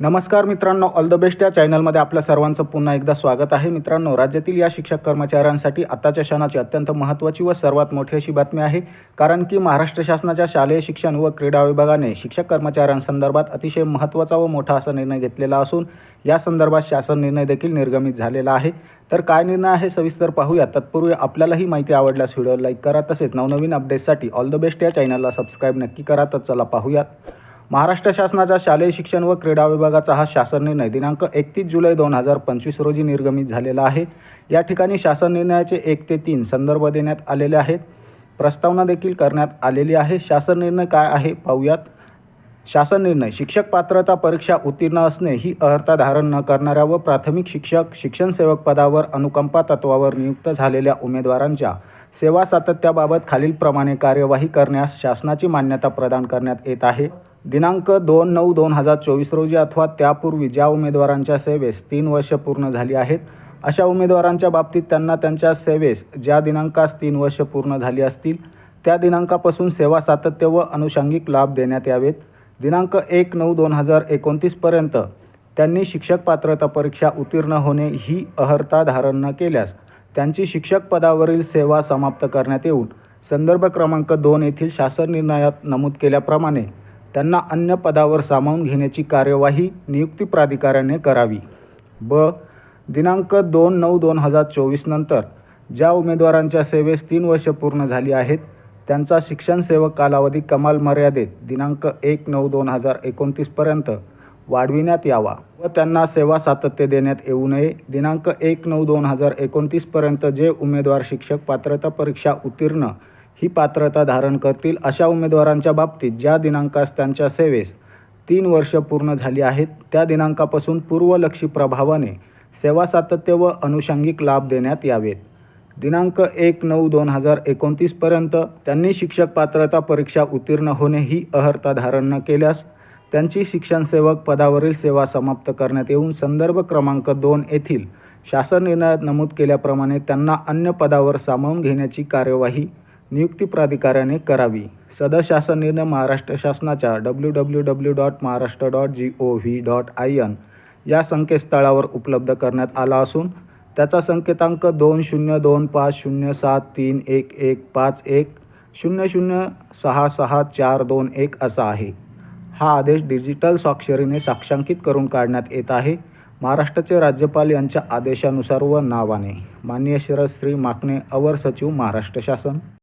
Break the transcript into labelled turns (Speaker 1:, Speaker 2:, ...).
Speaker 1: नमस्कार मित्रांनो all the best या चॅनलमध्ये आपल्या सर्वांचं पुन्हा एकदा स्वागत आहे. मित्रांनो राज्यातील या शिक्षक कर्मचाऱ्यांसाठी आताच्या क्षणाची अत्यंत महत्त्वाची व सर्वात मोठी अशी बातमी आहे. कारण की महाराष्ट्र शासनाच्या शालेय शिक्षण व क्रीडा विभागाने शिक्षक कर्मचाऱ्यांसंदर्भात अतिशय महत्त्वाचा व मोठा असा निर्णय घेतलेला असून या संदर्भात शासन निर्णय देखील निर्गमित झालेला आहे. तर काय निर्णय आहे सविस्तर पाहूया. तत्पूर्वी आपल्याला ही माहिती आवडल्यास व्हिडिओ लाईक करा. तसेच नवनवीन अपडेट्ससाठी ऑल द बेस्ट या चॅनलला सबस्क्राईब नक्की करा. तर चला पाहूयात. महाराष्ट्र शासनाच्या शालेय शिक्षण व क्रीडा विभागाचा हा शासन निर्णय दिनांक एकतीस जुलै दोन हजार पंचवीस रोजी निर्गमित झालेला आहे. या ठिकाणी शासन निर्णयाचे एक ते तीन संदर्भ देण्यात आलेले आहेत. प्रस्तावना देखील करण्यात आलेली आहे. शासन निर्णय काय आहे पाहूयात. शासन निर्णय शिक्षक पात्रता परीक्षा उत्तीर्ण असणे ही अर्हता धारण न करणाऱ्या व प्राथमिक शिक्षक शिक्षण सेवक पदावर अनुकंपा तत्वावर नियुक्त झालेल्या उमेदवारांच्या सेवा सातत्याबाबत खालीलप्रमाणे कार्यवाही करण्यास शासनाची मान्यता प्रदान करण्यात येत आहे. दिनांक दोन नऊ दोन हजार चोवीस रोजी अथवा त्यापूर्वी ज्या उमेदवारांच्या सेवेस तीन वर्ष पूर्ण झाली आहेत अशा उमेदवारांच्या बाबतीत त्यांना त्यांच्या सेवेस ज्या दिनांकास तीन वर्ष पूर्ण झाली असतील त्या दिनांकापासून सेवा सातत्य व अनुषंगिक लाभ देण्यात यावेत. दिनांक एक नऊ दोन हजार एकोणतीसपर्यंत त्यांनी शिक्षक पात्रता परीक्षा उत्तीर्ण होणे ही अहर्ता धारण न केल्यास त्यांची शिक्षक पदावरील सेवा समाप्त करण्यात येऊन संदर्भ क्रमांक दोन येथील शासन निर्णयात नमूद केल्याप्रमाणे त्यांना अन्य पदावर सामावून घेण्याची कार्यवाही नियुक्ती प्राधिकाऱ्याने करावी. ब. दिनांक दोन नऊ दोन हजार चोवीस नंतर ज्या उमेदवारांच्या सेवेस तीन वर्ष पूर्ण झाली आहेत त्यांचा शिक्षण सेवक कालावधी कमाल मर्यादेत दिनांक एक नऊ दोन हजार एकोणतीसपर्यंत वाढविण्यात यावा व त्यांना सेवा सातत्य देण्यात येऊ नये. दिनांक एक नऊ दोन हजार एकोणतीसपर्यंत जे उमेदवार शिक्षक पात्रता परीक्षा उत्तीर्ण ही पात्रता धारण करतील अशा उमेदवारांच्या बाबतीत ज्या दिनांकास त्यांच्या सेवेस तीन वर्ष पूर्ण झाली आहेत त्या दिनांकापासून पूर्वलक्षी प्रभावाने सेवा सातत्य व अनुषंगिक लाभ देण्यात यावेत. दिनांक एक नऊ दोन हजार एकोणतीसपर्यंत त्यांनी शिक्षक पात्रता परीक्षा उत्तीर्ण होणे ही अहर्ता धारण न केल्यास त्यांची शिक्षण सेवक पदावरील सेवा समाप्त करण्यात येऊन संदर्भ क्रमांक दोन येथील शासन निर्णयात नमूद केल्याप्रमाणे त्यांना अन्य पदावर सामावून घेण्याची कार्यवाही नियुक्ती प्राधिकाऱ्याने करावी. सदर शासन निर्णय महाराष्ट्र शासनाच्या W W W dot Maharashtra dot G O V dot I N या संकेतस्थळावर उपलब्ध करण्यात आला असून त्याचा संकेतांक दोन शून्य दोन पाच शून्य सात तीन एक एक पाच एक शून्य शून्य सहा सहा चार दोन एक असा आहे. हा आदेश डिजिटल स्वाक्षरीने साक्षांकित करून काढण्यात येत आहे. महाराष्ट्राचे राज्यपाल यांच्या आदेशानुसार व नावाने. माननीय शरद श्री माकणे अवर सचिव महाराष्ट्र शासन.